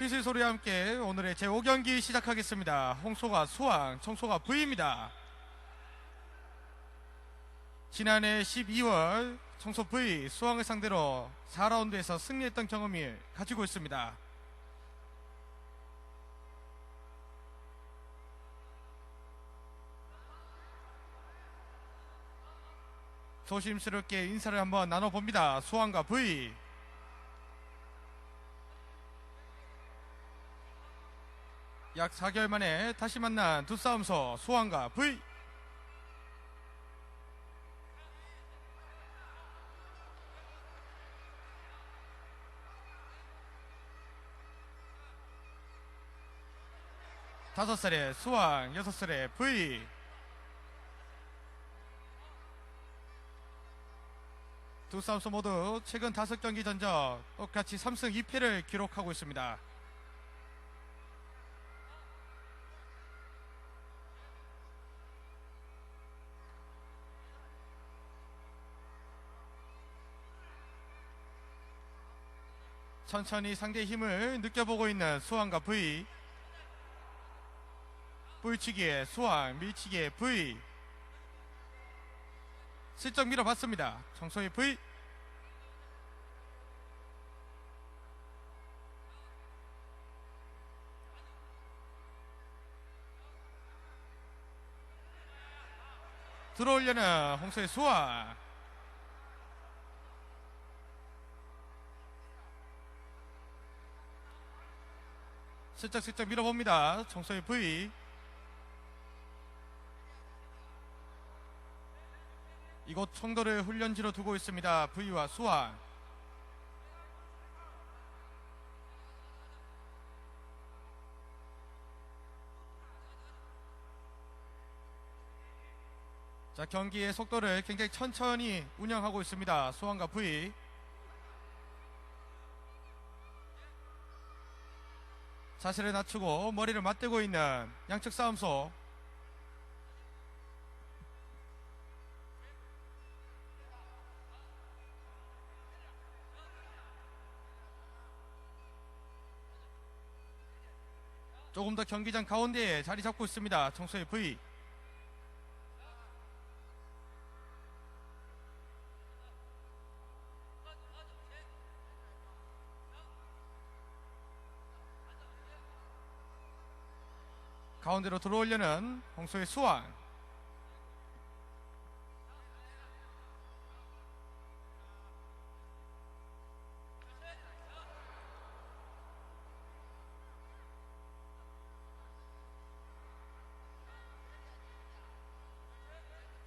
피실 소리와 함께 오늘의 제5경기 시작하겠습니다. 홍소가 수왕, 청소가 V입니다. 지난해 12월 청소 V 수왕을 상대로 4라운드에서 승리했던 경험을 가지고 있습니다. 조심스럽게 인사를 한번 나눠봅니다. 수왕과 V. 약 4개월 만에 다시 만난 두 싸움소 수왕과 V. 다섯 살의 수왕, 여섯 살의 V. 두 싸움소 모두 최근 다섯 경기 전적 똑같이 3승 2패를 기록하고 있습니다. 천천히 상대의 힘을 느껴보고 있는 수왕과 V. V치기의 수왕, 밀치기의 V. 슬쩍 밀어봤습니다. 정소의 V. 들어오려는 홍소의 수왕. 슬쩍 슬쩍 밀어봅니다. 정소의 V. 이곳 청도를 훈련지로 두고 있습니다. V와 수왕. 자, 경기의 속도를 굉장히 천천히 운영하고 있습니다. 수왕과 V. 자세를 낮추고 머리를 맞대고 있는 양측 싸움소. 조금 더 경기장 가운데에 자리 잡고 있습니다. 청소의 V. 가운데로 들어오려는 홍소의 수왕.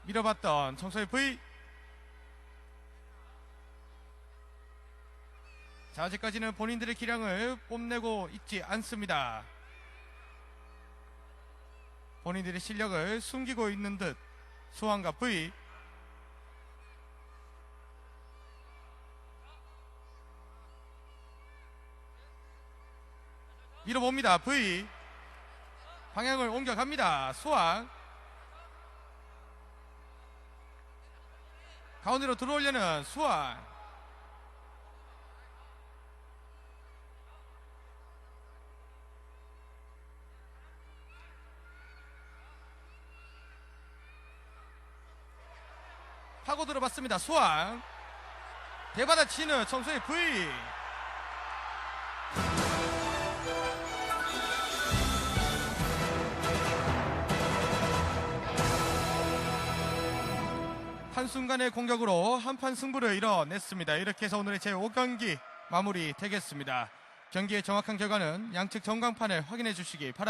밀어봤던 청소의 V. 자, 아직까지는 본인들의 기량을 뽐내고 있지 않습니다. 본인들의 실력을 숨기고 있는 듯 수왕과 V 밀어봅니다. V 방향을 옮겨갑니다. 수왕 가운데로 들어오려는 수왕 파고 들어봤습니다. 수왕. 대받아 치는 청소의 V. 한순간의 공격으로 한판 승부를 이뤄냈습니다. 이렇게 해서 오늘의 제5경기 마무리 되겠습니다. 경기의 정확한 결과는 양측 전광판을 확인해 주시기 바랍니다.